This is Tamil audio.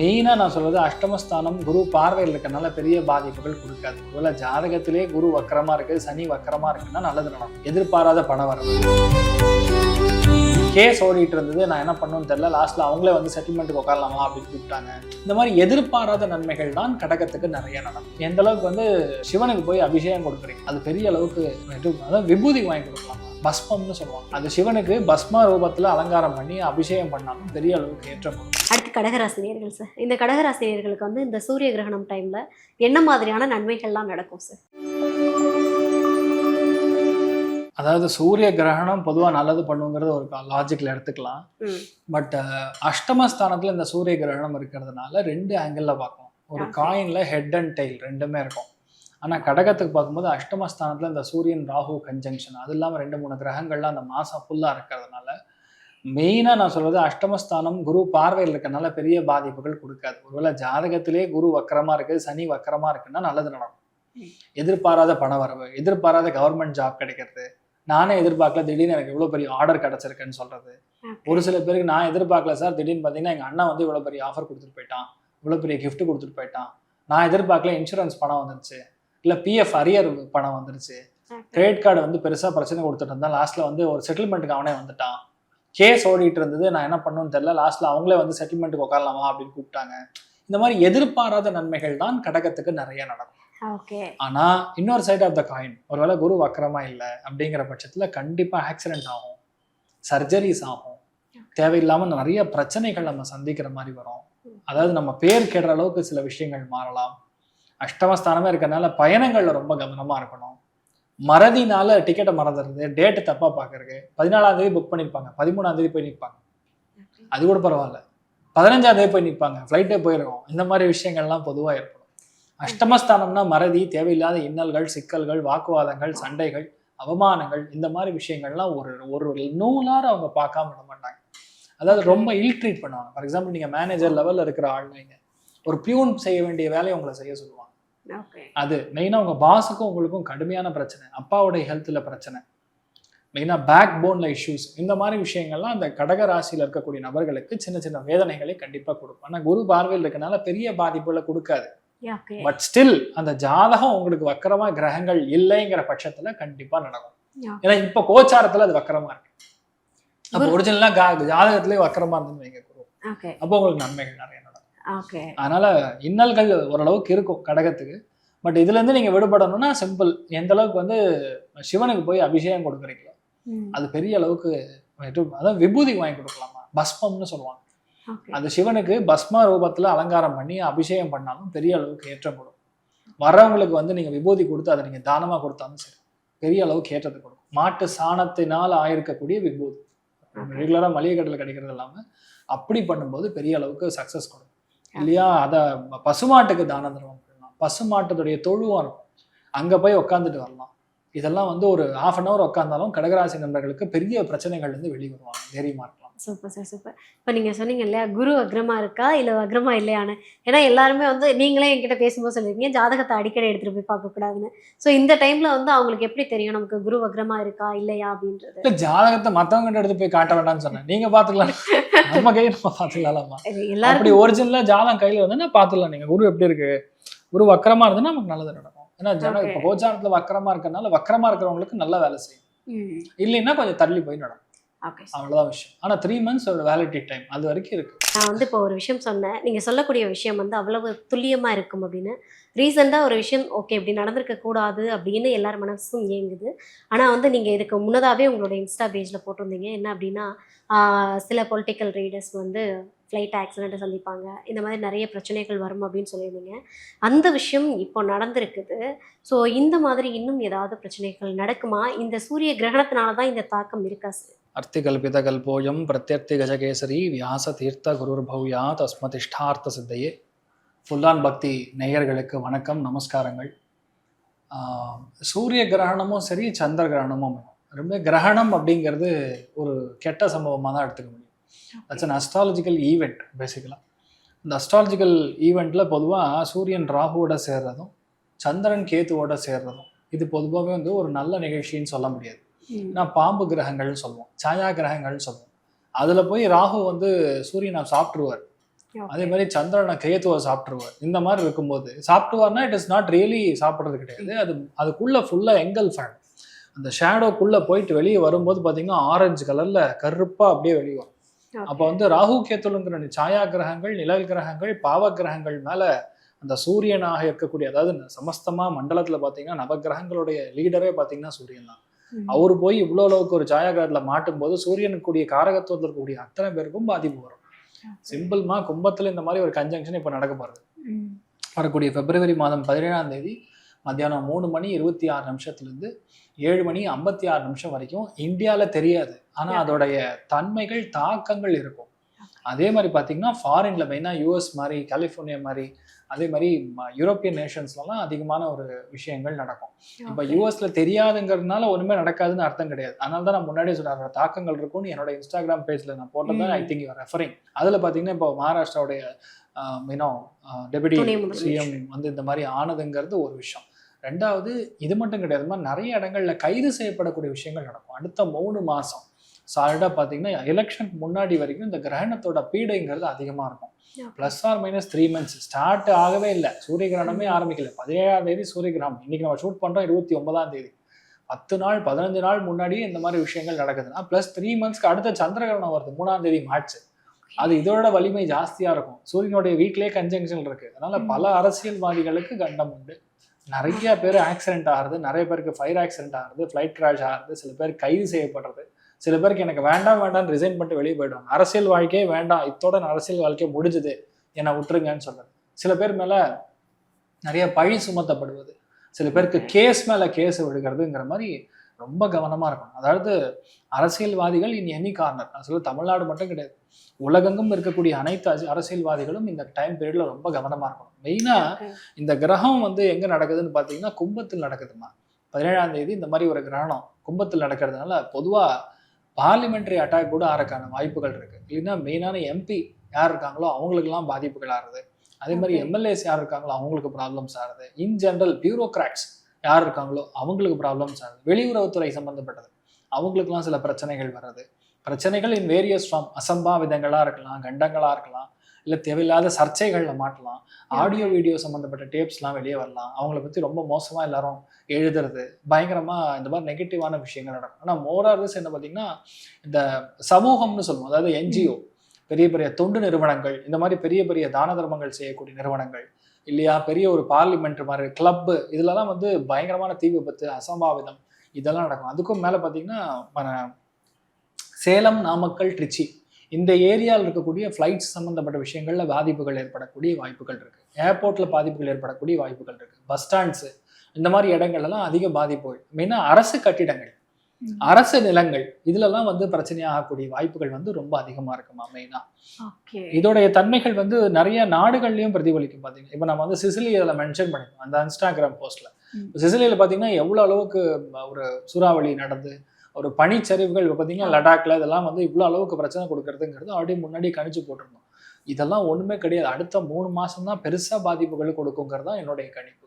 மெயினாக நான் சொல்வது அஷ்டமஸ்தானம் குரு பார்வையில் இருக்கனால பெரிய பாதிப்புகள் கொடுக்காது. ஒருவேளை ஜாதகத்திலே குரு வக்கரமாக இருக்குது சனி வக்கரமாக இருக்குன்னா நல்லது நடக்கும் எதிர்பாராத பண வரவு. கேஸ் ஓடிட்டு இருந்தது நான் என்ன பண்ணணும்னு தெரியல. லாஸ்ட்ல அவங்களே வந்து செட்டில்மெண்ட்டுக்கு உட்காரலாமா அப்படின்னு கூப்பிட்டாங்க. இந்த மாதிரி எதிர்பாராத நன்மைகள் தான் கடகத்துக்கு நிறைய நடக்கும். எந்த அளவுக்கு வந்து சிவனுக்கு போய் அபிஷேகம் கொடுக்குறீங்க? அது பெரிய அளவுக்கு அதாவது விபூதி வாங்கி கொடுக்கலாம்? பஸ்மம்னு சொல்லுவாங்க அது சிவனுக்கு பஸ்ம ரூபத்துல அலங்காரம் பண்ணி அபிஷேகம் பண்ணாலும் பெரிய அளவுக்கு ஏற்றம். அடுத்து கடகராசினியர்கள் சார் இந்த கடகராசினியர்களுக்கு வந்து இந்த சூரிய கிரகணம் டைம்ல என்ன மாதிரியான நன்மைகள்லாம் நடக்கும் சார் அதாவது சூரிய கிரகணம் பொதுவாக நல்லது பண்ணுங்கிறது ஒரு லாஜிக்கில் எடுத்துக்கலாம். பட் அஷ்டமஸ்தானத்தில் இந்த சூரிய கிரகணம் இருக்கிறதுனால ரெண்டு ஆங்கிளில் பார்க்கணும் ஒரு. காயினில் ஹெட் அண்ட் டெய்ல் ரெண்டுமே இருக்கும் ஆனால் கடகத்துக்கு பார்க்கும்போது அஷ்டமஸ்தானத்தில் இந்த சூரியன் ராகு கன்ஜங்ஷன் அது இல்லாமல் ரெண்டு மூணு கிரகங்கள்லாம் அந்த மாதம் ஃபுல்லாக இருக்கிறதுனால மெயினாக நான் சொல்றது அஷ்டமஸ்தானம் குரு பார்வையில் இருக்கனால பெரிய பாதிப்புகள் கொடுக்காது. ஒருவேளை ஜாதகத்திலே குரு வக்கரமா இருக்கு சனி வக்கரமா இருக்குன்னா நல்லது நடக்கும். எதிர்பாராத பண வரவு எதிர்பாராத கவர்மெண்ட் ஜாப் கிடைக்கிறது. நானே எதிர்பார்க்கல திடீர்னு எனக்கு இவ்வளோ பெரிய ஆர்டர் கிடைச்சிருக்குன்னு சொல்றது. ஒரு சில பேருக்கு நான் எதிர்பார்க்கல சார் திடீர்னு பார்த்தீங்கன்னா எங்கள் அண்ணா வந்து இவ்வளோ பெரிய ஆஃபர் கொடுத்துட்டு போயிட்டான். இவ்வளோ பெரிய gift கொடுத்துட்டு போயிட்டான். நான் எதிர்பார்க்கல இன்சூரன்ஸ் பணம் வந்துருச்சு. இல்லை பிஎஃப் அரியர் பணம் வந்துருச்சு. கிரெடிட் கார்டு வந்து பெருசாக பிரச்சனை கொடுத்துட்டு இருந்தா லாஸ்ட்ல வந்து ஒரு செட்டில்மெண்ட்டுக்கு அவனே வந்துட்டான். கேஸ் ஓடிட்டு இருந்தது. நான் என்ன பண்ணணும்னு தெரியல. லாஸ்ட்ல அவங்களே வந்து செட்டில்மெண்ட்டுக்கு உட்காரலாமா அப்படின்னு கூப்பிட்டாங்க. இந்த மாதிரி எதிர்பாராத நன்மைகள் தான் கடகத்துக்கு நிறைய நடக்கும். ஓகே ஆனா இன்னொரு சைடு ஆஃப் த காயின் ஒருவேளை குரு வக்கரமா இல்லை அப்படிங்கிற பட்சத்துல கண்டிப்பா ஆக்சிடென்ட் ஆகும். சர்ஜரிஸ் ஆகும். தேவையில்லாம நிறைய பிரச்சனைகள் நம்ம சந்திக்கிற மாதிரி வரும். அதாவது நம்ம பேர் கெடுற அளவுக்கு சில விஷயங்கள் மாறலாம். அஷ்டமஸ்தானமே இருக்கறனால பயணங்களில் ரொம்ப கவனமாக இருக்கணும். மறதினால டிக்கெட்டை மறந்துடுறது டேட்டு தப்பாக பார்க்கறது பதினாலாம் தேதி புக் பண்ணியிருப்பாங்க பதிமூணாம் தேதி போய் நிற்பாங்க அது கூட பரவாயில்ல. பதினஞ்சாம் தேதி போய் நிற்பாங்க ஃப்ளைட்டே போயிருக்கோம். இந்த மாதிரி விஷயங்கள்லாம் பொதுவாக ஏற்படும். அஷ்டமஸ்தானம்னா மறதி தேவையில்லாத இன்னல்கள் சிக்கல்கள் வாக்குவாதங்கள் சண்டைகள் அவமானங்கள் இந்த மாதிரி விஷயங்கள்லாம் ஒரு ஒரு நூலார அவங்க பார்க்காம விட மாட்டாங்க. அதாவது ரொம்ப இல் ட்ரீட் பண்ணுவாங்க. ஃபார் எக்ஸாம்பிள் நீங்கள் மேனேஜர் லெவலில் இருக்கிற ஆளுங்க ஒரு பியூன் செய்ய வேண்டிய வேலையை உங்களை செய்ய சொல்லுவாங்க. அது மெயினாக உங்கள் பாஸுக்கும் உங்களுக்கும் கடுமையான பிரச்சனை. அப்பாவுடைய ஹெல்த்தில் பிரச்சனை. மெயினாக பேக் போனில் இஷ்யூஸ் இந்த மாதிரி விஷயங்கள்லாம் அந்த கடக ராசியில் இருக்கக்கூடிய நபர்களுக்கு சின்ன சின்ன வேதனைகளை கண்டிப்பாக கொடுக்கும். ஆனால் குரு பார்வையில் இருக்கனால பெரிய பாதிப்புகளை கொடுக்காது. பட் ஸ்டில் அந்த ஜாதகம் உங்களுக்கு வக்கரமா கிரகங்கள் இல்லைங்கிற பட்சத்துல கண்டிப்பா நடக்கும். ஏன்னா இப்ப கோச்சாரத்துல அது வக்கரமா இருக்கு. அப்போ ஒரிஜினலா ஜாதகத்திலே வக்கரமா இருந்துன்னு வைங்க அப்போ உங்களுக்கு நன்மைகள் நிறைய அதனால இன்னல்கள் ஓரளவுக்கு இருக்கும் கடகத்துக்கு. பட் இதுல இருந்து நீங்க விடுபடணும்னா சிம்பிள் எந்த அளவுக்கு வந்து சிவனுக்கு போய் அபிஷேகம் கொடுக்குறீங்களோ அது பெரிய அளவுக்கு அதான் விபூதி வாங்கி கொடுக்கலாமா? பஸ்மம்னு சொல்லுவாங்க. அது சிவனுக்கு பஸ்ம ரூபத்துல அலங்காரம் பண்ணி அபிஷேகம் பண்ணாலும் பெரிய அளவுக்கு ஏற்றம் கொடுக்கும் வர்றவங்களுக்கு வந்து நீங்க விபூதி கொடுத்து அதை நீங்க தானமா கொடுத்தாலும் சரி பெரிய அளவுக்கு ஏற்றத்தை கொடுக்கும். மாட்டு சாணத்தினால் ஆயிருக்கக்கூடிய விபூதி. ரெகுலரா மளிகை கடையில் கிடைக்கிறது இல்லாம அப்படி பண்ணும்போது பெரிய அளவுக்கு சக்சஸ் கொடுக்கும். இல்லையா? அதை பசுமாட்டுக்கு தான தர்மம் பண்ணலாம். பசுமாட்டத்துடைய தொழுவம் இருக்கும். அங்க போய் உட்காந்துட்டு வரலாம். இதெல்லாம் வந்து ஒரு ஹாஃப் அன் ஹவர் உட்காந்தாலும் கடகராசி நண்பர்களுக்கு பெரிய பிரச்சனைகள் இருந்து வெளியே வருவாங்க. தைரியமா சூப்பர் சார் சூப்பர் இப்போ நீங்கள் சொன்னீங்க இல்லையா குரு அக்ரமா இருக்கா இல்லை அக்ரமா இல்லையான்னு? ஏன்னா எல்லாருமே வந்து நீங்களே என்கிட்ட பேசும்போது சொல்லியிருக்கீங்க ஜாதகத்தை அடிக்கடி எடுத்துகிட்டு போய் பார்க்கக்கூடாதுன்னு ஸோ இந்த டைமில் வந்து அவங்களுக்கு எப்படி தெரியும் நமக்கு குரு அக்ரமா இருக்கா இல்லையா அப்படின்றது? இல்ல ஜாதகத்தை மத்தவங்க கிட்ட எடுத்து போய் காட்ட வேண்டாம்னு சொன்னேன். நீங்க பாத்துக்கலாம் நம்ம கையை நம்ம பாத்துக்கலாமா இது அப்படி எல்லாருக்கும் ஒரிஜினலா ஜாதகம் கையில வந்து பாத்துக்கலாம் நீங்க குரு எப்படி இருக்கு? குரு வக்கரமா இருந்ததுன்னா நமக்கு நல்லது நடக்கும். ஏன்னா ஜன. இப்ப கோச்சாரத்துல வக்கரமா இருக்கறனால வக்கரமா இருக்கிறவங்களுக்கு நல்ல வேலை செய்யும். இல்லைன்னா கொஞ்சம் தள்ளி போய் நடக்கும். ஓகே அவ்வளவுதான் விஷயம். ஆனா த்ரீ மந்த்ஸ் ஒரு வேலிட்டி டைம் அது வரைக்கும் இருக்கு. நான் வந்து இப்போ ஒரு விஷயம் சொன்னேன். நீங்கள் சொல்லக்கூடிய விஷயம் வந்து அவ்வளவு துல்லியமாக இருக்கும் அப்படின்னு. ரீசெண்டாக ஒரு விஷயம் ஓகே இப்படி நடந்திருக்க கூடாது அப்படின்னு எல்லார் மனசும் இயங்குது ஆனால் வந்து நீங்கள் இதுக்கு முன்னதாகவே உங்களோட இன்ஸ்டா பேஜில் போட்டிருந்தீங்க. என்ன அப்படின்னா சில பொலிட்டிக்கல் ரீடர்ஸ் வந்து ஃப்ளைட் ஆக்சிடெண்ட்டை சந்திப்பாங்க. இந்த மாதிரி நிறைய பிரச்சனைகள் வரும் அப்படின்னு சொல்லியிருந்தீங்க. அந்த விஷயம் இப்போ நடந்திருக்குது. ஸோ இந்த மாதிரி இன்னும் ஏதாவது பிரச்சனைகள் நடக்குமா? இந்த சூரிய கிரகணத்தினால தான் இந்த தாக்கம் இருக்கா சார் அர்த்தி கல்பித கல்போயம் பிரத்யர்த்தி கஜகேசரி வியாச தீர்த்த குருர் தஸ்மதிஷ்டார்த்த சித்தையே ஃபுல்லான் பக்தி நேயர்களுக்கு வணக்கம் நமஸ்காரங்கள். சூரிய கிரகணமும் சரி சந்திர கிரகணமும் ரொம்ப கிரகணம் அப்படிங்கிறது ஒரு கெட்ட சம்பவமாக தான் எடுத்துக்க முடியும். தட்ஸ் அன் அஸ்ட்ராலஜிக்கல் ஈவெண்ட் பேசிக்கலாக இந்த அஸ்ட்ராலஜிக்கல் ஈவெண்ட்டில் பொதுவாக சூரியன் ராகுவோட சேர்றதும் சந்திரன் கேத்துவோட சேர்றதும் இது பொதுவாகவே வந்து ஒரு நல்ல நிகழ்ச்சின்னு சொல்ல முடியாது. ஏன்னா பாம்பு கிரகங்கள்னு சொல்லுவோம். சாயா கிரகங்கள்னு சொல்லுவோம். அதில் போய் ராகு வந்து சூரியனை சாப்பிட்ருவார் அதே மாதிரி சந்திரனை கேத்துவை சாப்பிட்டுருவார். இந்த மாதிரி இருக்கும்போது சாப்பிட்டுவார்னா இட் இஸ் நாட் ரியலி சாப்பிட்றது கிடையாது. அது அதுக்குள்ள ஃபுல்லா எங்கல் ஃபேன் அந்த ஷேடோக்குள்ள போயிட்டு வெளியே வரும்போது பாத்தீங்கன்னா ஆரஞ்சு கலர்ல கருப்பா அப்படியே வெளியே வரும் அப்போ வந்து ராகு கேத்துலுங்கிற சாயா கிரகங்கள் நிழல் கிரகங்கள் பாவ கிரகங்கள் மேல அந்த சூரியனாக இருக்கக்கூடிய அதாவது இந்த சமஸ்தமா மண்டலத்துல பாத்தீங்கன்னா நவகிரகங்களுடைய லீடரே பாத்தீங்கன்னா சூரியன் தான். அவர் போய் இவ்வளோ அளவுக்கு ஒரு சாயா கிரகத்துல மாட்டும் போது சூரியனுக்கு கூடிய காரகத்துவத்தில் இருக்கக்கூடிய அத்தனை பேருக்கும் பாதிப்பு வரும். சிம்பிள்மா கும்பத்துல இந்த மாதிரி ஒரு கன்ஜங்ஷன் இப்போ நடக்க போறது. ம். வரக்கூடிய பிப்ரவரி மாதம் பதினேழாம் தேதி மத்தியானம் மூணு மணி இருபத்தி ஆறு நிமிஷத்துலேருந்து ஏழு மணி ஐம்பத்தி ஆறு நிமிஷம் வரைக்கும் இந்தியாவில் தெரியாது. ஆனால். அதோடைய தன்மைகள் தாக்கங்கள் இருக்கும். அதே மாதிரி பார்த்தீங்கன்னா ஃபாரின்ல மெயினாக யூஎஸ் மாதிரி கலிஃபோர்னியா மாதிரி அதே மாதிரி யூரோப்பியன் நேஷன்ஸ்லலாம் அதிகமான ஒரு விஷயங்கள் நடக்கும் இப்போ. யூஎஸ்ல தெரியாதுங்கிறதுனால ஒண்ணுமே நடக்காதுன்னு அர்த்தம் கிடையாது அதனால தான் நான் முன்னாடியே அதோட தாக்கங்கள் இருக்கும்னு என்னோட இன்ஸ்டாகிராம் பேஜ்ல நான் போட்டதான் ஐ. திங்க் யூர் ரெஃபரிங் அதுல பாத்தீங்கன்னா இப்போ மகாராஷ்டிராவுடைய மீனோ டெபுட்டி. சிஎம் வந்து இந்த மாதிரி ஆனதுங்கிறது ஒரு விஷயம் ரெண்டாவது இது மட்டும் கிடையாது மாதிரி நிறைய இடங்கள்ல கைது செய்யப்படக்கூடிய விஷயங்கள் நடக்கும் அடுத்த மூணு மாசம் சாலிடா பாத்தீங்கன்னா எலெக்ஷனுக்கு முன்னாடி வரைக்கும் இந்த கிரகணத்தோட பீடைங்கிறது அதிகமா இருக்கும். Plus or minus three months start ஆகவே இல்லை. சூரிய கிரகணமே ஆரம்பிக்கல. பதினேழாம் தேதி சூரிய கிரகணம் இன்னைக்கு நம்ம ஷூட் பண்றோம் இருபத்தி ஒன்பதாம் தேதி. பத்து நாள் பதினஞ்சு நாள் முன்னாடியே இந்த மாதிரி விஷயங்கள் நடக்குதுன்னா ப்ளஸ் த்ரீ மந்த்ஸ்க்கு அடுத்த சந்திர கிரகணம் வருது. மூணாம் தேதி மார்ச். அது இதோட வலிமை ஜாஸ்தியா இருக்கும். சூரியனுடைய வீட்டிலேயே கன்ஜங்ஷன் இருக்கு. அதனால ம். பல அரசியல்வாதிகளுக்கு கண்டம் உண்டு. நிறைய பேர் ஆக்சிடென்ட் ஆகுறது நிறைய பேருக்கு ஃபயர் ஆக்சிடென்ட் ஆகுறது ஃப்ளைட் கிராஷ் ஆகுறது சில பேர் கைது செய்யப்படுறது. சில பேருக்கு எனக்கு வேண்டாம் வேண்டாம்னு ரிசைன் பண்ணிட்டு வெளியே போயிடுவாங்க. அரசியல் வாழ்க்கையே வேண்டாம். இத்தோட அரசியல் வாழ்க்கையே முடிஞ்சுது. என்னை விட்டுருங்கன்னு சொல்றது. சில பேர் மேல நிறைய பழி சுமத்தப்படுவது. சில பேருக்கு கேஸ் மேல கேஸ் விடுகிறதுங்கிற மாதிரி ரொம்ப கவனமா இருக்கணும். அதாவது அரசியல்வாதிகள் இன் எனி கார்னர் நான் சொல்ல தமிழ்நாடு மட்டும் கிடையாது. உலகெங்கும் இருக்கக்கூடிய அனைத்து அரசி- அரசியல்வாதிகளும் இந்த டைம் பீரியட்ல ரொம்ப கவனமா இருக்கணும். மெயினா. இந்த கிரகம் வந்து எங்க நடக்குதுன்னு பாத்தீங்கன்னா கும்பத்தில் நடக்குதுமா பதினேழாம் தேதி இந்த மாதிரி ஒரு கிரகணம் கும்பத்தில் நடக்கிறதுனால பொதுவா பார்லிமெண்டரி அட்டாக் கூட ஆறக்கான வாய்ப்புகள் இருக்கு. இல்லைன்னா மெயினான எம்பி யார் இருக்காங்களோ அவங்களுக்கெல்லாம் பாதிப்புகள் ஆறுது. அதே மாதிரி. எம்எல்ஏஸ் யார் இருக்காங்களோ அவங்களுக்கு ப்ராப்ளம்ஸ் ஆறுது. இன் ஜென்ரல் பியூரோக்ராட்ஸ் யார் இருக்காங்களோ அவங்களுக்கு ப்ராப்ளம்ஸ் ஆகுது வெளியுறவுத்துறை சம்பந்தப்பட்டது. அவங்களுக்குலாம் சில பிரச்சனைகள் வர்றது. பிரச்சனைகள் இன் வேரியஸ் ஃபார்ம் அசம்பாவிதங்களா இருக்கலாம் கண்டங்களா இருக்கலாம். இல்ல தேவையில்லாத சர்ச்சைகள்ல மாட்டலாம். ஆடியோ வீடியோ சம்மந்தப்பட்ட டேப்ஸ்லாம் வெளியே வரலாம். அவங்கள பத்தி ரொம்ப மோசமா எல்லாரும் எழுதுறது பயங்கரமா இந்த மாதிரி நெகட்டிவான விஷயங்கள் நடக்கும். ஆனா மோரார்ஸ் என்ன பார்த்தீங்கன்னா இந்த சமூகம்னு சொல்லுவோம். அதாவது என்ஜிஓ பெரிய பெரிய தொண்டு நிறுவனங்கள் இந்த மாதிரி பெரிய பெரிய தான தர்மங்கள் செய்யக்கூடிய நிறுவனங்கள் இல்லையா? பெரிய ஒரு பார்லிமெண்ட் மாதிரி கிளப்பு இதுலலாம் வந்து பயங்கரமான தீ விபத்து அசம்பாவிதம் இதெல்லாம் நடக்கும். அதுக்கும் மேலே பார்த்தீங்கன்னா சேலம் நாமக்கல் திருச்சி இந்த ஏரியாவில் இருக்கக்கூடிய ஃப்ளைட்ஸ் சம்மந்தப்பட்ட விஷயங்கள்ல பாதிப்புகள் ஏற்படக்கூடிய வாய்ப்புகள் இருக்கு. ஏர்போர்ட்ல பாதிப்புகள் ஏற்படக்கூடிய வாய்ப்புகள் இருக்கு. பஸ் ஸ்டாண்ட்ஸ் இந்த மாதிரி இடங்கள்லாம் அதிக பாதிப்புகள் மெயினாக அரசு கட்டிடங்கள். அரசு நிலங்கள் இதுலலாம் வந்து பிரச்சனையாகக்கூடிய வாய்ப்புகள் வந்து ரொம்ப அதிகமா இருக்குமா மெயினா. இதோடைய தன்மைகள் வந்து நிறைய நாடுகள்லயும் பிரதிபலிக்கும் பாத்தீங்கன்னா இப்போ நம்ம வந்து சிசிலி அதில் மென்ஷன் பண்ணிருக்கோம் அந்த இன்ஸ்டாகிராம் போஸ்ட்ல. சிசிலியில பாத்தீங்கன்னா எவ்வளவு அளவுக்கு ஒரு சூறாவளி நடந்து ஒரு பனிச்சரிவுகள் இப்போ பார்த்தீங்கன்னா லடாக்ல இதெல்லாம் வந்து இவ்வளோ அளவுக்கு பிரச்சனை கொடுக்கறதுங்கிறது ஆல்ரெடி முன்னாடி கணிச்சு போட்டிருந்தோம். இதெல்லாம் ஒண்ணுமே கிடையாது. அடுத்த மூணு மாசம் தான் பெருசா பாதிப்புகள் கொடுக்குங்கிறது தான் என்னுடைய கணிப்பு.